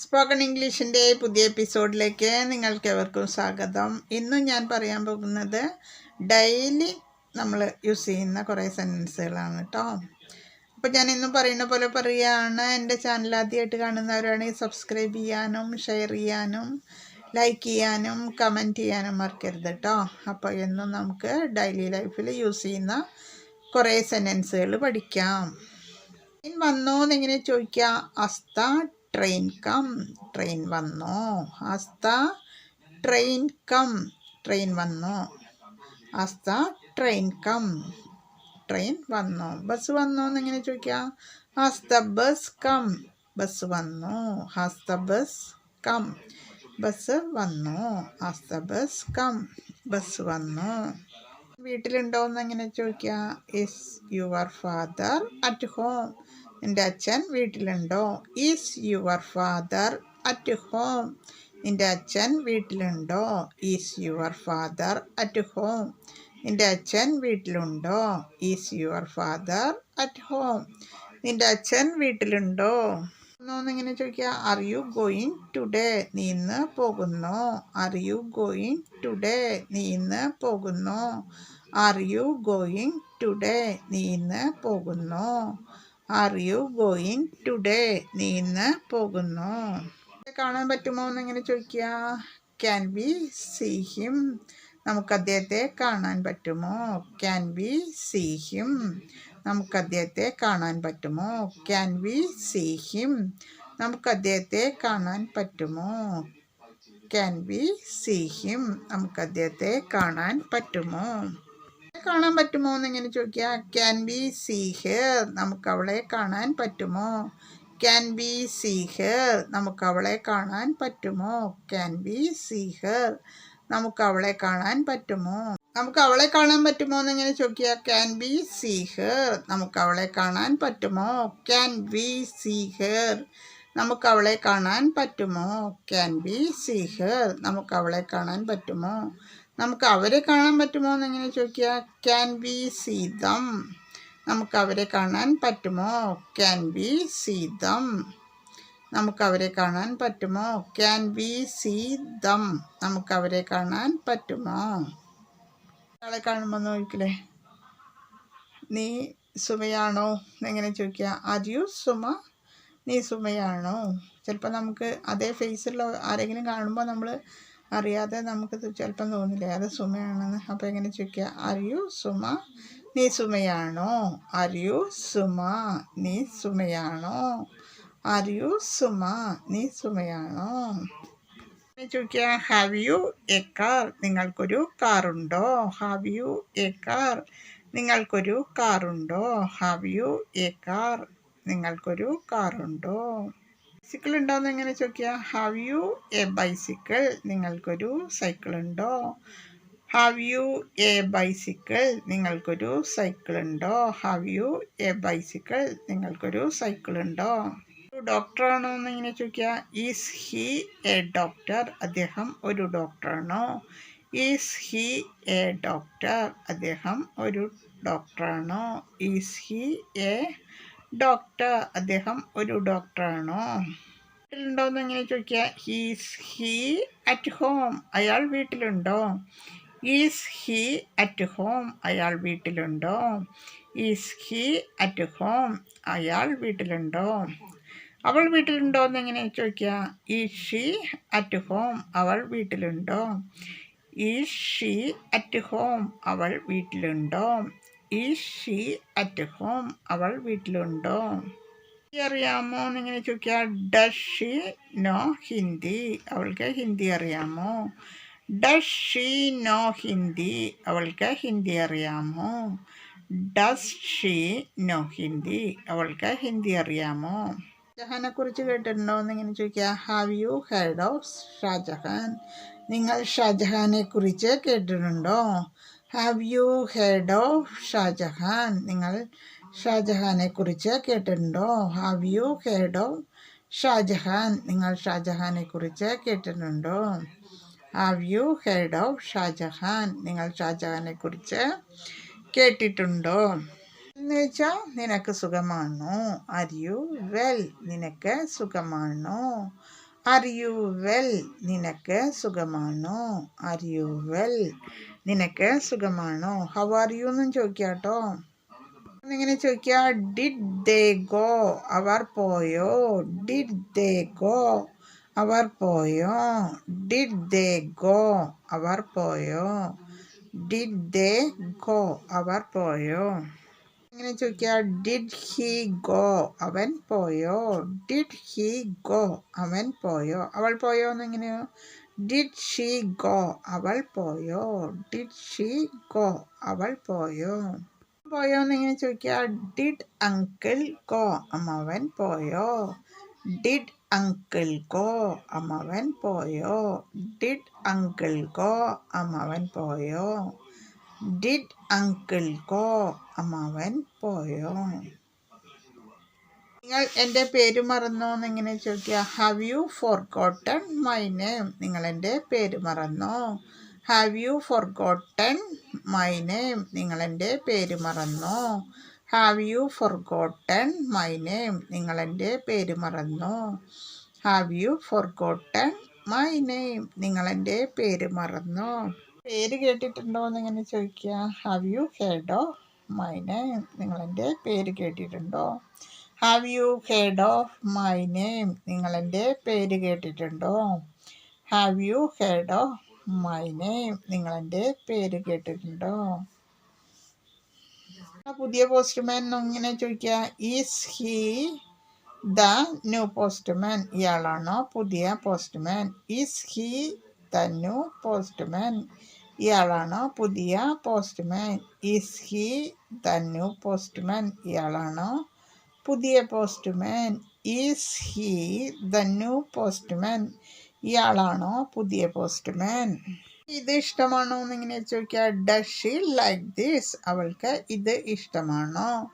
Spoken ഇംഗ്ലീഷിന്റെ പുതിയ എപ്പിസോഡിലേക്ക് നിങ്ങൾക്ക് എവർക്കും സ്വാഗതം. ഇന്നും ഞാൻ പറയാൻ പോകുന്നത് ഡെയിലി നമ്മൾ യൂസ് ചെയ്യുന്ന കുറേ സെന്റൻസുകളാണ് കേട്ടോ അപ്പോൾ ഞാൻ ഇന്നും പറയുന്ന പോലെ പറയുകയാണ് എന്റെ ചാനൽ ആദ്യമായിട്ട് കാണുന്നവരാണെങ്കിൽ സബ്സ്ക്രൈബ് ചെയ്യാനും ഷെയർ ചെയ്യാനും ലൈക്ക് ചെയ്യാനും കമന്റ് ചെയ്യാനും മറക്കരുത് കേട്ടോ അപ്പോൾ എന്നും നമുക്ക് ഡെയിലി ലൈഫിൽ യൂസ് ചെയ്യുന്ന കുറേ സെന്റൻസുകൾ പഠിക്കാം. വന്നോ എന്നിങ്ങനെ ചോദിക്കുക അസ്ത ട്രെയിൻ കം ട്രെയിൻ വന്നോ ഹസ്ത ട്രെയിൻ കം ട്രെയിൻ വന്നോ has the train come train വന്നോ ബസ് വന്നോ എന്നിങ്ങനെ ചോദിക്കുക ഹസ്ത ബസ് കം ബസ് വന്നു ഹസ്ത ബസ് കം ബസ് വന്നു ഹസ്ത ബസ് കം ബസ് വന്നു വീട്ടിലുണ്ടോ എന്ന് എങ്ങനെ ചോദിക്കുക is your father at home എന്റെ അച്ഛൻ വീട്ടിലുണ്ടോ? Is your father at home നിന്റെ അച്ഛൻ വീട്ടിലുണ്ടോ? Is your father at home നിന്റെ അച്ഛൻ വീട്ടിലുണ്ടോ? Is your father at home നിന്റെ അച്ഛൻ വീട്ടിലുണ്ടോ? എന്നൊന്നിങ്ങനെ ചോദിക്കുക. ആർ യു ഗോയിങ് ടുഡേ നീ ഇന്ന് പോകുന്നു? ആർ യു ഗോയിങ് ടുഡേ നീ ഇന്ന് പോകുന്നു? ആർ യു ഗോയിങ് ടുഡേ നീ ഇന്ന് പോകുന്നോ? ആർ യു ഗോയിങ് ടുഡേ നീ ഇന്ന് പോകുന്നു. കാണാൻ പറ്റുമോ എന്ന് എങ്ങനെ ചോദിക്കുക. ക്യാൻ ബി സീ ഹിം നമുക്ക് അദ്ദേഹത്തെ കാണാൻ പറ്റുമോ? ക്യാൻ ബി സീ ഹിം നമുക്ക് അദ്ദേഹത്തെ കാണാൻ പറ്റുമോ? ക്യാൻ ബി സീ ഹിം നമുക്ക് അദ്ദേഹത്തെ കാണാൻ പറ്റുമോ? ക്യാൻ ബി സീ ഹിം നമുക്ക് അദ്ദേഹത്തെ കാണാൻ പറ്റുമോ? കാണാൻ പറ്റുമോ എന്ന് ഇങ്ങനെ ചോദിക്കുക. ക്യാൻ ബി സീ ഹർ നമുക്ക് അവളെ കാണാൻ പറ്റുമോ? ക്യാൻ ബി സീ ഹർ നമുക്ക് അവളെ കാണാൻ പറ്റുമോ? ക്യാൻ ബി സീ ഹർ നമുക്ക് അവളെ കാണാൻ പറ്റുമോ? നമുക്ക് അവളെ കാണാൻ പറ്റുമോ എന്നിങ്ങനെ ചോദിക്കുക. ക്യാൻ ബി സീ ഹർ നമുക്ക് അവളെ കാണാൻ പറ്റുമോ? ക്യാൻ ബി സീ ഹർ നമുക്ക് അവളെ കാണാൻ പറ്റുമോ? ക്യാൻ ബി സീ ഹർ നമുക്ക് അവളെ കാണാൻ പറ്റുമോ? നമുക്ക് അവരെ കാണാൻ പറ്റുമോ എന്നിങ്ങനെ ചോദിക്കുക ക്യാൻ ബി സീ ദം നമുക്ക് അവരെ കാണാൻ പറ്റുമോ? ക്യാൻ ബി സീ ദം നമുക്ക് അവരെ കാണാൻ പറ്റുമോ? ക്യാൻ ബി സീ ദം നമുക്ക് അവരെ കാണാൻ പറ്റുമോ? ആളെ കാണുമ്പോൾ നോക്കില്ലേ നീ സുമയാണോ? എങ്ങനെ ചോദിക്കുക. ആർ യു സുമ നീ സുമയാണോ? ചിലപ്പോൾ നമുക്ക് അതേ ഫേസിലുള്ള ആരെങ്കിലും കാണുമ്പോൾ നമ്മൾ അറിയാതെ നമുക്ക് ചിലപ്പം തോന്നില്ലേ. അത് സുമയാണെന്ന്. അപ്പോൾ എങ്ങനെ ചോദിക്കുക ആർ യു സുമ? നീ സുമയാണോ? Are you Suma? നീ സുമയാണോ? Are you Suma? നീ സുമയാണോ? ചോദിക്കുക ഹാവ് യു എ കാർ നിങ്ങൾക്കൊരു കാറുണ്ടോ? ഹാവ് യു എ കാർ നിങ്ങൾക്കൊരു കാറുണ്ടോ? ഹാവ് യു എ കാർ നിങ്ങൾക്കൊരു കാറുണ്ടോ? ബൈസിക്കിൾ ഉണ്ടോ എന്ന് എങ്ങനെ ചോദിക്കുക? ഹാവ് യു എ ബൈസിക്കിൾ നിങ്ങൾക്കൊരു സൈക്കിൾ ഉണ്ടോ? ഹാവ് യു എ ബൈസിക്കിൾ നിങ്ങൾക്കൊരു സൈക്കിൾ ഉണ്ടോ? ഹാവ് യു എ ബൈസിക്കിൾ നിങ്ങൾക്കൊരു സൈക്കിൾ ഉണ്ടോ? ഡോക്ടറാണോ എന്ന് ഇങ്ങനെ ചോദിക്കുക. ഈസ് ഹി എ ഡോക്ടർ അദ്ദേഹം ഒരു ഡോക്ടറാണോ ഈസ് ഹി എ ഡോക്ടർ അദ്ദേഹം ഒരു ഡോക്ടറാണോ ഈസ് ഹി എ ഡോക്ടർ അദ്ദേഹം ഒരു ഡോക്ടറാണോ? വീട്ടിലുണ്ടോ എന്ന് എങ്ങനെ ചോദിക്കുക? ഹീസ് ഹീ അറ്റ് ഹോം അയാൾ വീട്ടിലുണ്ടോ? ഈസ് ഹീ അറ്റ് ഹോം അയാൾ വീട്ടിലുണ്ടോ? ഈസ് ഹീ അറ്റ് ഹോം അയാൾ വീട്ടിലുണ്ടോ? അവൾ വീട്ടിലുണ്ടോ എന്ന് എങ്ങനെ ചോദിക്കുക? ഈസ് ഷീ അറ്റ് ഹോം അവൾ വീട്ടിലുണ്ടോ? ഈസ് ഷീ അറ്റ് ഹോം അവൾ വീട്ടിലുണ്ടോ? ഈസ് ഷീ അറ്റ് ഹോം അവൾ വീട്ടിലുണ്ടോ? അറിയാമോ എന്നിങ്ങനെ ചോദിക്കുക ഡസ് ഷീ നോ ഹിന്ദി അവൾക്ക് ഹിന്ദി അറിയാമോ? ഡസ് ഷീ നോ ഹിന്ദി അവൾക്ക് ഹിന്ദി അറിയാമോ? ഡസ് ഷീ നോ ഹിന്ദി അവൾക്ക് ഹിന്ദി അറിയാമോ? ഷാജഹാനെക്കുറിച്ച് കേട്ടിട്ടുണ്ടോ? എന്നിങ്ങനെ ചോദിക്കുക have you heard of Shahjahan നിങ്ങൾ ഷാജഹാനെ കുറിച്ച് കേട്ടിട്ടുണ്ടോ? Have you heard of Shahjahan നിങ്ങൾ ഷാജഹാനെ കുറിച്ച് കേട്ടിട്ടുണ്ടോ? Have you heard of Shahjahan നിങ്ങൾ ഷാജഹാനെ കുറിച്ച് കേട്ടിട്ടുണ്ടോ? Have you heard of Shahjahan നിങ്ങൾ ഷാജഹാനെ കുറിച്ച് കേട്ടിട്ടുണ്ടോ? എന്ന് വെച്ചാൽ നിനക്ക് സുഖമാണോ? ആർ യു വെൽ നിനക്ക് സുഖമാണോ? ആർ യു വെൽ നിനക്ക് സുഖമാണോ? ആർ യു വെൽ നിനക്ക് സുഖമാണോ? ഹൗ ആർ യു എന്നും ചോദിക്കാട്ടോ. ഇങ്ങനെ ചോദിക്കുക ഡിഡ് ദേ ഗോ അവർ പോയോ? ഡിഡ് ദേ ഗോ അവർ പോയോ? ഡിഡ് ദേ ഗോ അവർ പോയോ? ഡിഡ് ദേ ഗോ അവർ പോയോ? ഇങ്ങനെ ചോദിക്കുക ഡിഡ് ഹി ഗോ അവൻ പോയോ? ഡിഡ് ഹി ഗോ അവൻ പോയോ? അവൾ പോയോ എന്നെങ്ങനെയോ ഡിഡ് ഷീ ഗോ അവൾ പോയോ? ഡിഡ് ഷീ ഗോ അവൾ പോയോ? പോയോ എന്നിങ്ങനെ ചോദിക്കുക. ഡിഡ് അങ്കിൾ ഗോ അമ്മവൻ പോയോ? ഡിഡ് അങ്കിൾ ഗോ അമ്മവൻ പോയോ? ഡിഡ് അങ്കിൾ ഗോ അമ്മവൻ പോയോ? ഡിഡ് അങ്കിൾ ഗോ അമ്മാവൻ പോയോ? നിങ്ങൾ എന്റെ പേര് മറന്നോ എന്നിങ്ങനെ ചോദിക്കുക. Have you forgotten my name നിങ്ങൾ എന്റെ പേര് മറന്നോ? Have you forgotten my name നിങ്ങൾ എന്റെ പേര് മറന്നോ? Have you forgotten my name നിങ്ങൾ എന്റെ പേര് മറന്നോ? Have you forgotten my name നിങ്ങൾ എന്റെ പേര് മറന്നോ? പേര് കേട്ടിട്ടുണ്ടോ എന്നിങ്ങനെ ചോദിക്കുക. ഹാവ് യു ഹേഡോ മൈ നെയിം നിങ്ങൾ എന്റെ പേര് കേട്ടിട്ടുണ്ടോ? Have you heard of my name നിങ്ങളെന്റെ പേര് കേട്ടിട്ടുണ്ടോ? Have you heard of my name നിങ്ങളെന്റെ പേര് കേട്ടിട്ടുണ്ടോ? പുതിയ പോസ്റ്റ്മാൻ ഇങ്ങനെ ചോദിക്കുക is he the new postman ഇയാളാണോ പുതിയ postman is he the new postman ഇയാളാണോ പുതിയ postman is he new postman ഇയാളാണോ പുതിയ postman. Is he the new postman ഇയാളാണോ പുതിയ പോസ്റ്റ്മാൻ? ഇത് ഇഷ്ടമാണോ എന്നിങ്ങനെ ചോദിക്കുക. ഡസ് ഷീ ലൈക്ക് ദിസ് അവൾക്ക് ഇത് ഇഷ്ടമാണോ?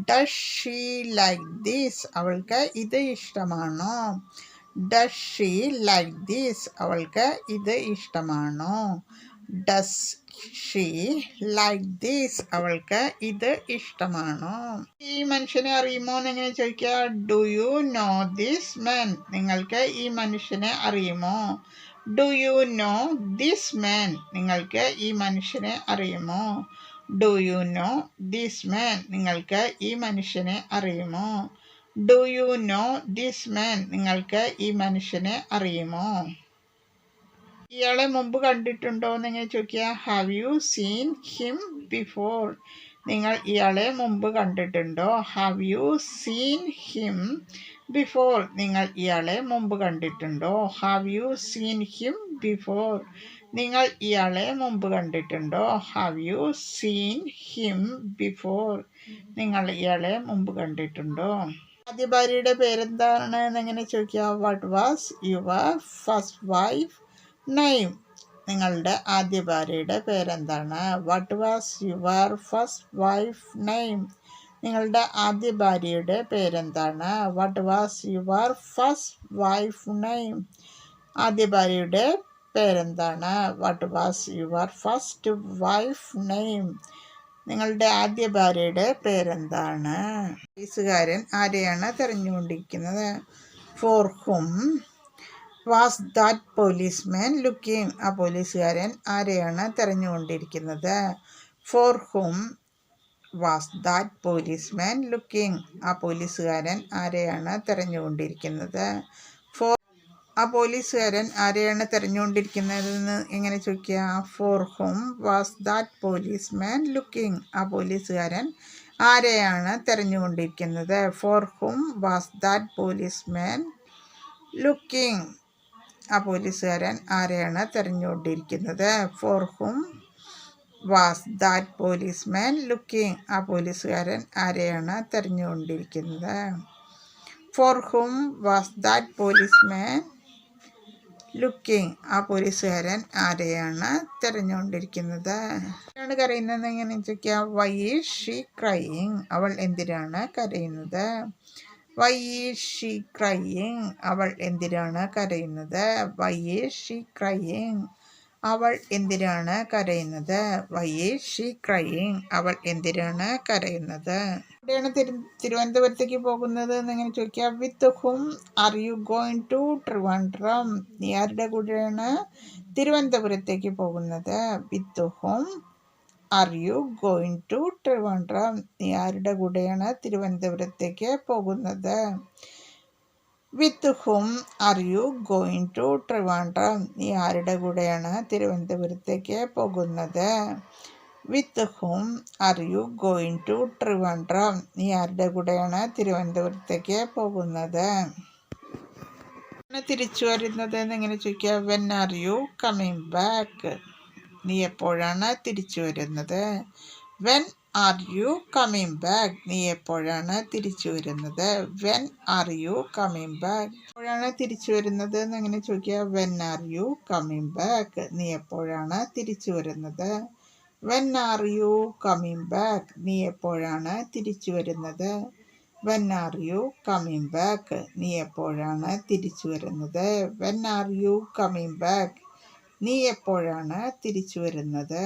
ഡസ് ഷീ ലൈക്ക് ദിസ് അവൾക്ക് ഇത് ഇഷ്ടമാണോ? ഡസ് ഷീ ലൈക്ക് ദിസ് അവൾക്ക് ഇത് ഇഷ്ടമാണോ? ഡസ് ഷീ ലൈക്ക് ദീസ് അവൾക്ക് ഇത് ഇഷ്ടമാണോ? ഈ മനുഷ്യനെ അറിയുമോ എന്ന് എങ്ങനെ ചോദിക്കുക do you know this man നിങ്ങൾക്ക് ഈ മനുഷ്യനെ അറിയുമോ? Do you know this man നിങ്ങൾക്ക് ഈ മനുഷ്യനെ അറിയുമോ? Do you know this man നിങ്ങൾക്ക് ഈ മനുഷ്യനെ അറിയുമോ? Do you know this man നിങ്ങൾക്ക് ഈ മനുഷ്യനെ അറിയുമോ? ഇയാളെ മുമ്പ് കണ്ടിട്ടുണ്ടോ എന്നിങ്ങനെ ചോദിക്കുക. Have you seen him before നിങ്ങൾ ഇയാളെ മുമ്പ് കണ്ടിട്ടുണ്ടോ? Have you seen him before നിങ്ങൾ ഇയാളെ മുമ്പ് കണ്ടിട്ടുണ്ടോ? Have you seen him before നിങ്ങൾ ഇയാളെ മുമ്പ് കണ്ടിട്ടുണ്ടോ? Have you seen him before നിങ്ങൾ ഇയാളെ മുമ്പ് കണ്ടിട്ടുണ്ടോ? ആദ്യ ഭാര്യയുടെ പേരെന്താണ് എന്നെങ്ങനെ ചോദിക്കുക. What was your first wife name നിങ്ങളുടെ ആദ്യ ഭാര്യയുടെ പേരെന്താണ്? What was your first wife name നിങ്ങളുടെ ആദ്യ ഭാര്യയുടെ പേരെന്താണ്? What was your first wife name ആദ്യ ഭാര്യയുടെ പേരെന്താണ്? What was your first wife name നിങ്ങളുടെ ആദ്യ ഭാര്യയുടെ പേരെന്താണ്? പോലീസുകാരൻ ആരെയാണ് തിരഞ്ഞുകൊണ്ടിരിക്കുന്നത്? For whom was that police man looking ആ പോലീസുകാരൻ ആരെയാണ് തെരഞ്ഞുകൊണ്ടിരിക്കുന്നത്? For whom was that police man looking ആ പോലീസുകാരൻ ആരെയാണ് തിരഞ്ഞുകൊണ്ടിരിക്കുന്നത്? ഫോർ ആ പോലീസുകാരൻ ആരെയാണ് തിരഞ്ഞുകൊണ്ടിരിക്കുന്നതെന്ന് എങ്ങനെ ചോദിക്കുക? For whom was that police man looking ആ പോലീസുകാരൻ ആരെയാണ് തിരഞ്ഞുകൊണ്ടിരിക്കുന്നത്? For whom was that police man looking ആ പോലീസുകാരൻ ആരെയാണ് തിരഞ്ഞുകൊണ്ടിരിക്കുന്നത്? For whom was that policeman looking ആ പോലീസുകാരൻ ആരെയാണ് തിരഞ്ഞുകൊണ്ടിരിക്കുന്നത്? For whom was that policeman looking ആ പോലീസുകാരൻ ആരെയാണ് തിരഞ്ഞുകൊണ്ടിരിക്കുന്നത്? ആണ് കരയുന്നത് എങ്ങനെ ചോദിക്കുക വൈ ഷീ ക്രൈയിങ് അവൾ എന്തിനാണ് കരയുന്നത്? വൈ ഈസ് അവൾ എന്തിനാണ് കരയുന്നത്? വൈ ഈസ് അവൾ എന്തിനാണ് കരയുന്നത്? വൈ ഈസ് അവൾ എന്തിനാണ് കരയുന്നത്? എവിടെയാണ് തിരു തിരുവനന്തപുരത്തേക്ക് പോകുന്നത് എന്നിങ്ങനെ ചോദിക്കുക. With whom are you going to Trivandrum നീ ആരുടെ കൂടെയാണ് തിരുവനന്തപുരത്തേക്ക് പോകുന്നത്? With whom are you going to Trivandrum നീ ആരുടെ കൂടെയാണ് തിരുവനന്തപുരത്തേക്ക് പോകുന്നത്? With whom are you going to Trivandrum നീ ആരുടെ കൂടെയാണ് തിരുവനന്തപുരത്തേക്ക് പോകുന്നത്? With whom are you going to Trivandrum നീ ആരുടെ കൂടെയാണ് തിരുവനന്തപുരത്തേക്ക് പോകുന്നത്? തിരിച്ചു വരുന്നത് എന്നിങ്ങനെ ചോദിക്കുക when are you coming back നീ എപ്പോഴാണ് തിരിച്ചു വരുന്നത്? When are you coming back നീ എപ്പോഴാണ് തിരിച്ചു വരുന്നത്? When are you coming back എപ്പോഴാണ് തിരിച്ചു വരുന്നത് എന്ന് എങ്ങനെ ചോദിക്കുക. When are you coming back നീ എപ്പോഴാണ് തിരിച്ചു വരുന്നത്? When are you coming back നീ എപ്പോഴാണ് തിരിച്ചു വരുന്നത്? When are you coming back നീ എപ്പോഴാണ് തിരിച്ചു വരുന്നത്? When are you coming back നീ എപ്പോഴാണ് തിരിച്ചു വരുന്നത്?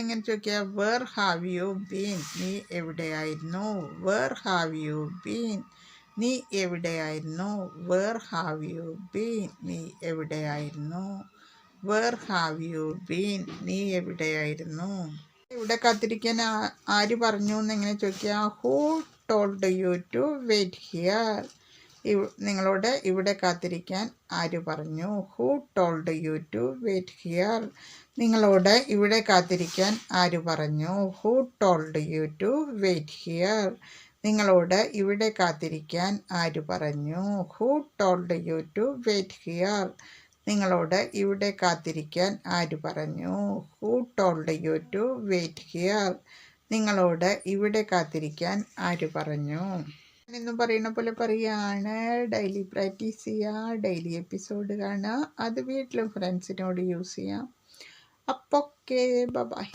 എങ്ങനെ ചോദിക്കുക വേർ ഹാവ് യു ബീൻ നീ എവിടെയായിരുന്നു? വേർ ഹാവ് യു ബീൻ നീ എവിടെയായിരുന്നു? വേർ ഹാവ് യു ബീൻ നീ എവിടെയായിരുന്നു? വേർ ഹാവ് യു ബീൻ നീ എവിടെയായിരുന്നു? ഇവിടെ കാത്തിരിക്കാൻ ആര് പറഞ്ഞു? എന്നെങ്ങനെ ചോദിക്കുക who told you to wait here നിങ്ങളോട് ഇവിടെ കാത്തിരിക്കാൻ ആര് പറഞ്ഞു? Who told you to wait here നിങ്ങളോട് ഇവിടെ കാത്തിരിക്കാൻ ആര് പറഞ്ഞു? Who told you to wait here നിങ്ങളോട് ഇവിടെ കാത്തിരിക്കാൻ ആര് പറഞ്ഞു? Who told you to wait here നിങ്ങളോട് ഇവിടെ കാത്തിരിക്കാൻ ആര് പറഞ്ഞു? Who told you to wait here നിങ്ങളോട് ഇവിടെ കാത്തിരിക്കാൻ ആര് പറഞ്ഞു? എന്നും പറയുന്ന പോലെ പറയുകയാണ് ഡെയിലി പ്രാക്ടീസ് ചെയ്യുക ഡെയിലി എപ്പിസോഡ് കാണുക അത് വീട്ടിലും ഫ്രണ്ട്സിനോട് യൂസ് ചെയ്യാം. Okay bye